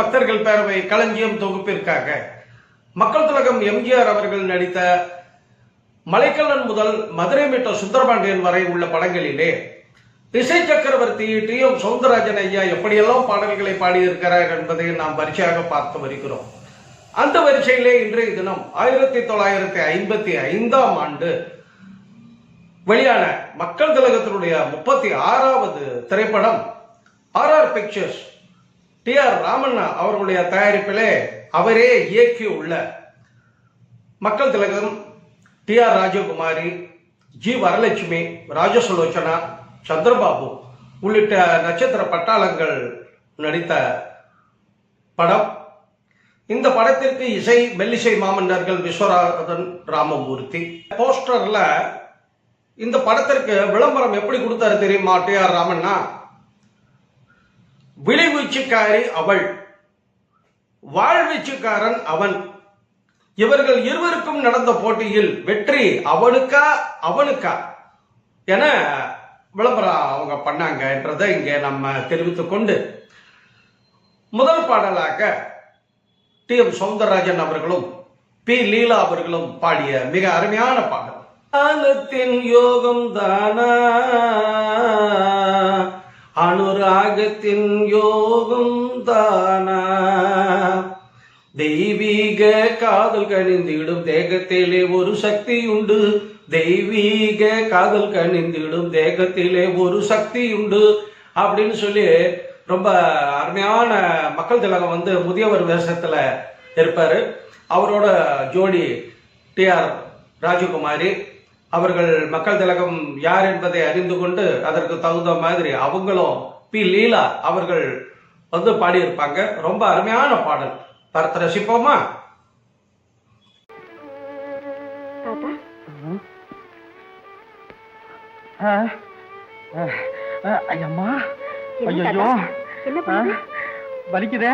பக்தர்கள் பேரவை களஞ்சியம் தொகுப்பிற்காக மக்கள் திலகம் எம்ஜிஆர் அவர்கள் நடித்த மலைக்கல்லன் முதல் மதுரை மீட்டோ சுந்தரபாண்டியன் வரை உள்ள படங்களிலே இசை சக்கரவர்த்தி டி எம் சவுந்தரராஜன் ஐயா எப்படியெல்லாம் பாடல்களை பாடியிருக்கிறார் என்பதை நாம் வரிசையாக பார்த்து வருகிறோம். அந்த வரிசையிலே இன்றைய தினம் ஆயிரத்தி தொள்ளாயிரத்தி ஐம்பத்தி ஐந்தாம் ஆண்டு வெளியான மக்கள் திலகத்தினுடைய முப்பத்தி ஆறாவது திரைப்படம் R R pictures T R Ramanna அவர்களுடைய தயாரிப்பிலே அவரே இயக்கியுள்ள மக்கள் திலகம் T R Rajakumari G Varalakshmi Rajasulochana Chandrababu உள்ளிட்ட நட்சத்திர பட்டாளங்கள் நடித்த படம். இந்த படத்திற்கு இசை மெல்லிசை மாமன்னர்கள் விஸ்வநாதன் ராமமூர்த்தி. போஸ்டர்ல இந்த படத்திற்கு விளம்பரம் எப்படி கொடுத்தாரு தெரியுமா டி ஆர் ராமண்ணா? விழிவீச்சுக்காரி அவள். வாழ்வீச்சுக்காரன் அவன். இவர்கள் இருவருக்கும் நடந்த போட்டியில் வெற்றி அவனுக்கா அவனுக்கா? என விளம்பரம் அவங்க பண்ணாங்கன்றதை இங்கே நம்ம தெரிவித்துக் கொண்டு முதல் பாடலாக டி. எம். சௌந்தரராஜன் அவர்களும் பி. லீலா அவர்களும் பாடிய மிக அருமையான பாடல். காலத்தின் யோகம் தானா? அனுராகத்தின் யோகம் தானா? தெய்வீக காதல் கணிந்திடும் தேகத்திலே ஒரு சக்தி உண்டு தெய்வீக காதல் கணிந்திடும் தேகத்திலே ஒரு சக்தி உண்டு அப்படின்னு சொல்லி ரொம்ப அருமையான மக்கள் திலகம் வந்து முதியவர் வேஷத்துல இருப்பாரு. அவரோட ஜோடி டி ஆர் ராஜகுமாரி அவர்கள் மக்கள் திலகம் யார் என்பதை அறிந்து கொண்டு அதற்கு தகுந்த மாதிரி அவங்களும் பி. லீலா அவர்கள் வந்து பாடியிருப்பாங்க. ரொம்ப அருமையான பாடல். பார்த்து ரசிப்போமா ஐயம்மா. ஐயோ? வலிக்குதே.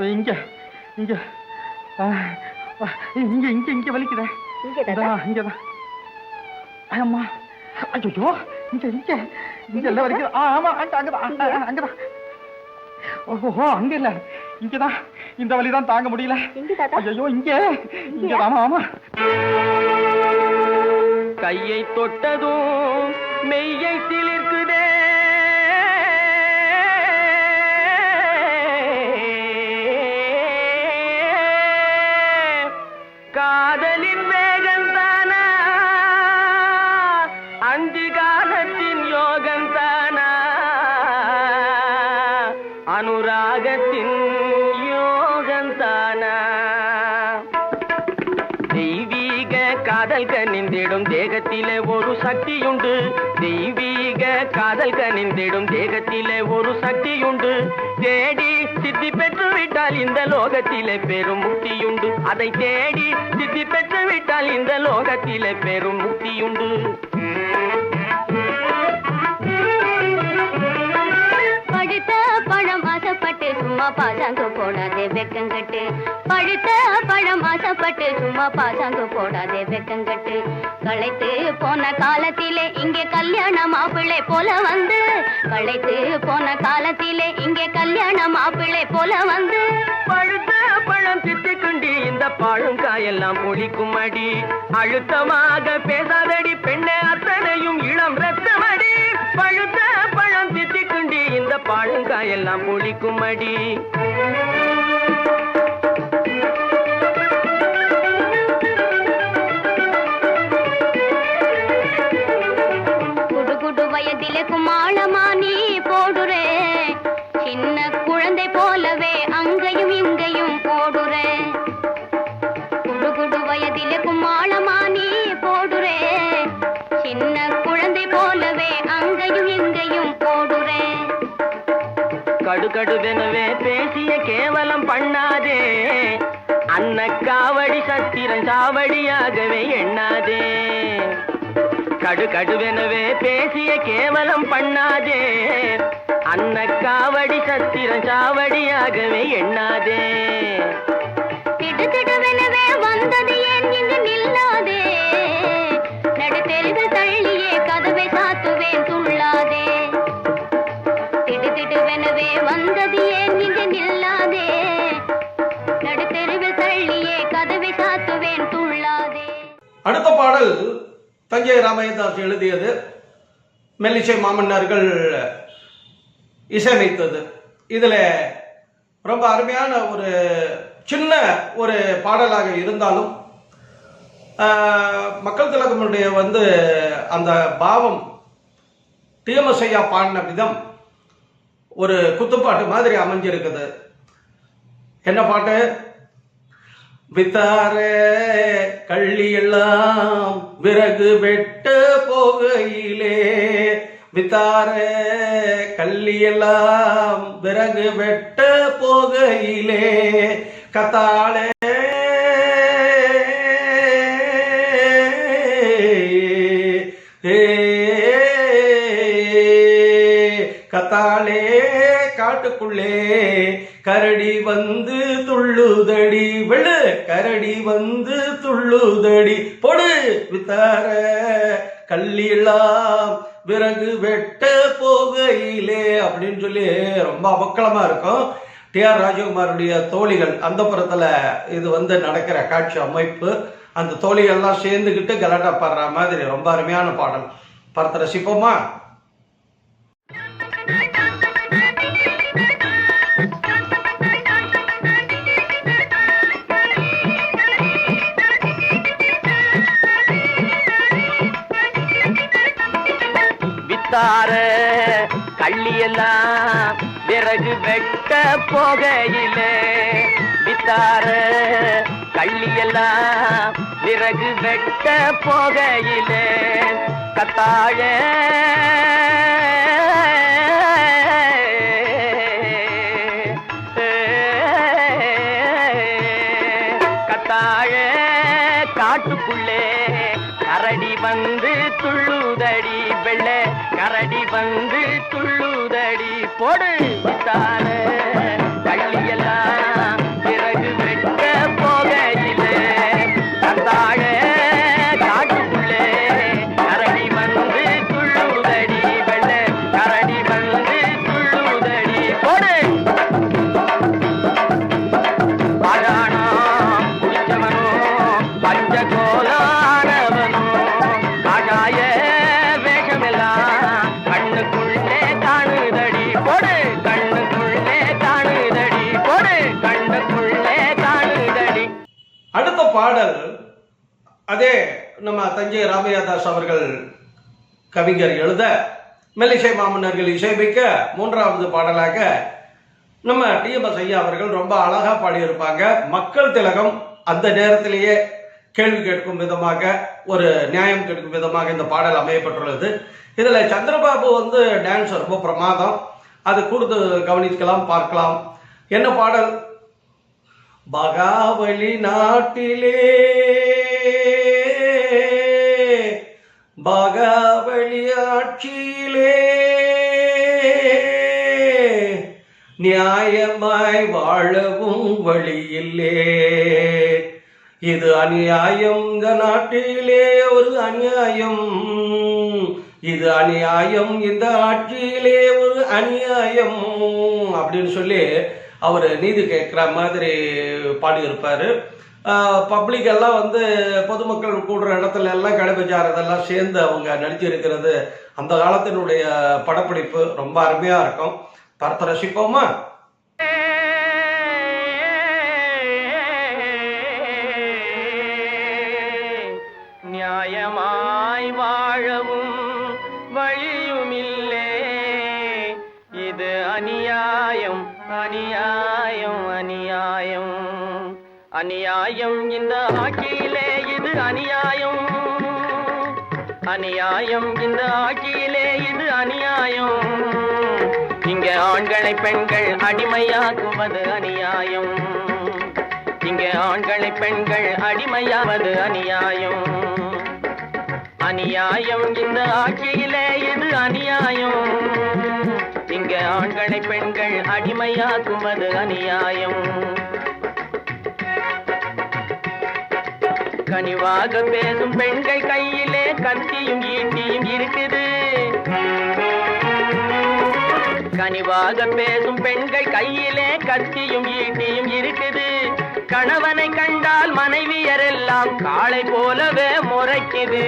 இங்க இங்க. இங்க இங்க இங்க வலிக்குதே. இங்க தாத்தா? இங்கதான். இங்கதான் ஐயம்மா ஐயோ இங்க இங்க. இங்க எல்லாம் வலிக்குது. ஆ, ஆமா அங்க அங்கதான் ஆ, ஆ, அங்கதான் ஓஹோ அங்க இல்ல. இங்கதான். இந்த வலிதான் தாங்க முடியல? ஐயோ இங்க. இங்க ஆமா ஆமா. கையை தொட்டதும் மெய்யை சிலிர்க்குதே தெய்வீக காதல் கனிந்திடும் தேகத்திலே ஒரு சக்தியுண்டு. தெய்வீக காதல் கனிந்திடும் தேகத்திலே ஒரு சக்தியுண்டு. தேடி சித்தி பெற்று விட்டால் இந்த லோகத்திலே பெரும் முக்தியுண்டு. அதை தேடி சித்தி பெற்று விட்டால் இந்த லோகத்திலே பெரும் முக்தியுண்டு. சும்மா பாசாங்க போடாதே வெக்கங்கட்டு பழுத்த பழம் ஆசைப்பட்டு சும்மா பாசாங்க போடாதே வெக்கங்கட்டு களைத்து போன காலத்திலே இங்கே கல்யாண மாப்பிள்ளை போல வந்து. களைத்து போன காலத்திலே இங்கே கல்யாண மாப்பிள்ளை போல வந்து. பழுத்த பழம் சித்திக்குண்டி இந்த பழங்காயெல்லாம் ஒழிக்கும் அடி. அழுத்தமாக பேசாதடி பெண்ணை அத்தனையும் இளம் ரத்தமடி குமடி கடுவெனவே பேசிய கேவலம் பண்ணாதே. அன்ன காவடி சத்திரன் சாவடியாகவே எண்ணாதே. கடு கடுவெனவே பேசிய கேவலம் பண்ணாதே. அன்ன காவடி சத்திரன் சாவடியாகவே எண்ணாதே. பாடல் தஞ்சை ராமயதாஸ் எழுதியது மெல்லிசை மாமன்னர்கள் இசையமைத்தது. இதில் ரொம்ப அருமையான ஒரு சின்ன ஒரு பாடலாக இருந்தாலும் மக்கள் திலகமுடைய வந்து அந்த பாவம் தீமசையா பாடின விதம் ஒரு குத்துப்பாட்டு மாதிரி அமைஞ்சிருக்குது. என்ன பாட்டு? வித்தாரே கள்ளியெல்லாம் விறகு வெட்ட போகையிலே. வித்தாரே கள்ளியெல்லாம் விறகு வெட்ட போகையிலே. கத்தாளே காட்டுக்குள்ளே கரடி வந்து துள்ளுதடி வெள்ளு கரடி வந்து துள்ளுதடி பொடு வித்தார கல்லிலாம் விறகு வெட்ட போகையிலே அப்படின்னு சொல்லி ரொம்ப அவக்கலமா இருக்கும். டி ஆர் ராஜகுமாருடைய தோழிகள் அந்த புறத்துல இது வந்து நடக்கிற காட்சி அமைப்பு. அந்த தோழிகள்லாம் சேர்ந்துக்கிட்டு கலாட்டா பாடுற மாதிரி ரொம்ப அருமையான பாடல். படத்தை ரசிப்போமா? வித்தார கள்ளியெல்லாம் விறகு வெட்ட போகையிலே. வித்தார கள்ளியெல்லாம் விறகு வெட்ட போகையிலே. கத்தாழ பாடல். அதே நம்ம தஞ்சை ராமையாதாஸ் அவர்கள் கவிஞர் எழுத மெல்லிசை மாமன்னர்கள் இசையமைக்க மூன்றாவது பாடலாக நம்ம டிஎம்எஸ் ஐயா அவர்கள் ரொம்ப அழகா பாடியிருப்பாங்க. மக்கள் திலகம் அந்த நேரத்திலேயே கேள்வி கேட்கும் விதமாக ஒரு நியாயம் கேட்கும் விதமாக இந்த பாடல் அமையப்பட்டுள்ளது இதுல சந்திரபாபு வந்து டான்ஸ் ரொம்ப பிரமாதம். அது கூடுதல் கவனிக்கலாம் பார்க்கலாம். என்ன பாடல்? பகாவலி நாட்டிலே. பகாவலி ஆட்சியிலே. நியாயமாய் வாழவும் வழியில்லே. இது அநியாயம் இந்த நாட்டிலே ஒரு அநியாயம். இது அநியாயம் இந்த ஆட்சியிலே ஒரு அநியாயம். அப்படின்னு சொல்லி அவர் நீதி கேட்குற மாதிரி பாடியிருப்பாரு. பப்ளிக் எல்லாம் வந்து பொதுமக்கள் கூடுற இடத்துல எல்லாம் கடைபஜார் இதெல்லாம் சேர்ந்து அவங்க நடிச்சிருக்கிறது அந்த காலத்தினுடைய படப்பிடிப்பு ரொம்ப அருமையாக இருக்கும். படத்தை ரசிப்போமா? நியாயமாய் வாழவும் வழியுமில்லே. இது அநியாயம் அநியாயம் அநியாயம். அநியாயம் இந்த ஆட்சியிலே இது அநியாயம். அநியாயம் இந்த ஆட்சியிலே இது அநியாயம். இங்க ஆண்களை பெண்கள் அடிமையாக்குவது அநியாயம். இங்கே ஆண்களை பெண்கள் அடிமையாவது அநியாயம். அநியாயம் இந்த ஆட்சியிலே இது அநியாயம். இங்க ஆண்களை பெண்கள் அடிமையாக்குவது அநியாயம். கனிவாக பேசும் பெண்கள் கையிலே கத்தியும் ஈட்டியும் இருக்குது. கனிவாக பேசும் பெண்கள் கையிலே கத்தியும் ஈட்டியும் இருக்குது. கணவனை கண்டால் மனைவியரெல்லாம் காளை போலவே முறைக்குது.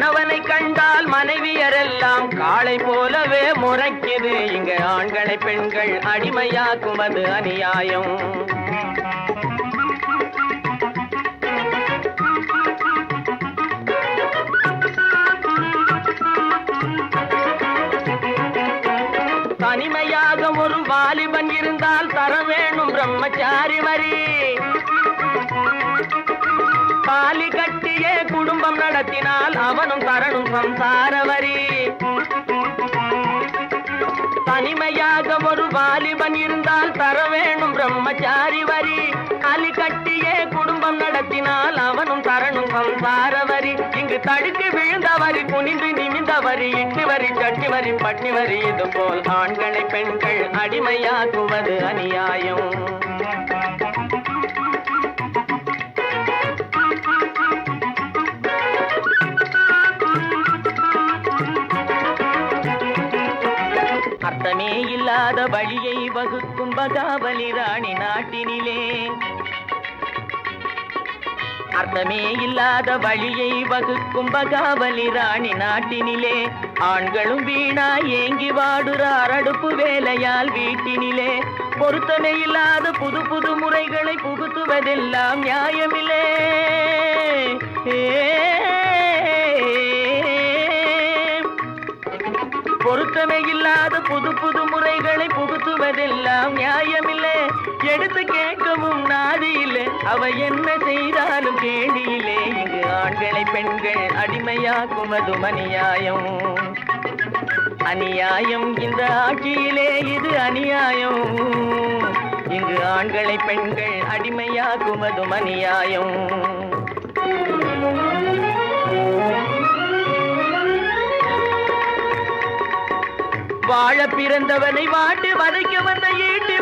கணவனை கண்டால் மனைவியரெல்லாம் காளை போலவே முறைக்குது. இங்க ஆண்களை பெண்கள் அடிமையாக்குவது அநியாயம். தனிமையாக ஒரு வாலிபன் இருந்தால் தர வேணும் பிரம்மச்சாரி வரி தாலி கட்டியே குடும்பம் நடத்தினால் அவனும் தரணும் சம்சார வரி தனிமையாக ஒரு வாலிபன் இருந்தால் தர வேணும் பிரம்மச்சாரி வரி அலி கட்டியே குடும்பம் நடத்தினால் அவனும் தரணும் சம்சார வரி இங்கு தடுத்து விழுந்த வரி குனிந்து நிமிந்த வரி இட்டு வரி சட்டி வரி பட்டி வரி இது போல் ஆண்களை பெண்கள் அடிமையாக்குவது அநியாயம். தானே இல்லாத வழியை வகுக்கும் பகாவலி ராணி நாட்டினிலே. அர்த்தமே இல்லாத வழியை வகுக்கும் பகாவலி ராணி நாட்டினிலே. ஆண்களும் வீணா ஏங்கி வாடுறார் அடுப்பு வேலையால் வீட்டினிலே. பொருத்தமே இல்லாத புது புது முறைகளை புகுத்துவதெல்லாம் நியாயமில்லே. பொருத்தமே இல்லாத புது எடுத்து கேட்கவும் நாதியிலே அவ என்ன செய்தாலும் கேடியிலே இங்கு ஆண்களை பெண்கள் அடிமையாக்கும் அது அநியாயம் அநியாயம் இந்த ஆட்சியிலே இது அநியாயம். இங்கு ஆண்களை பெண்கள் அடிமையாக்கும் அது அநியாயம் வாழ பிறந்தவனை வாட்டு வதைக்க வந்த ஈட்டு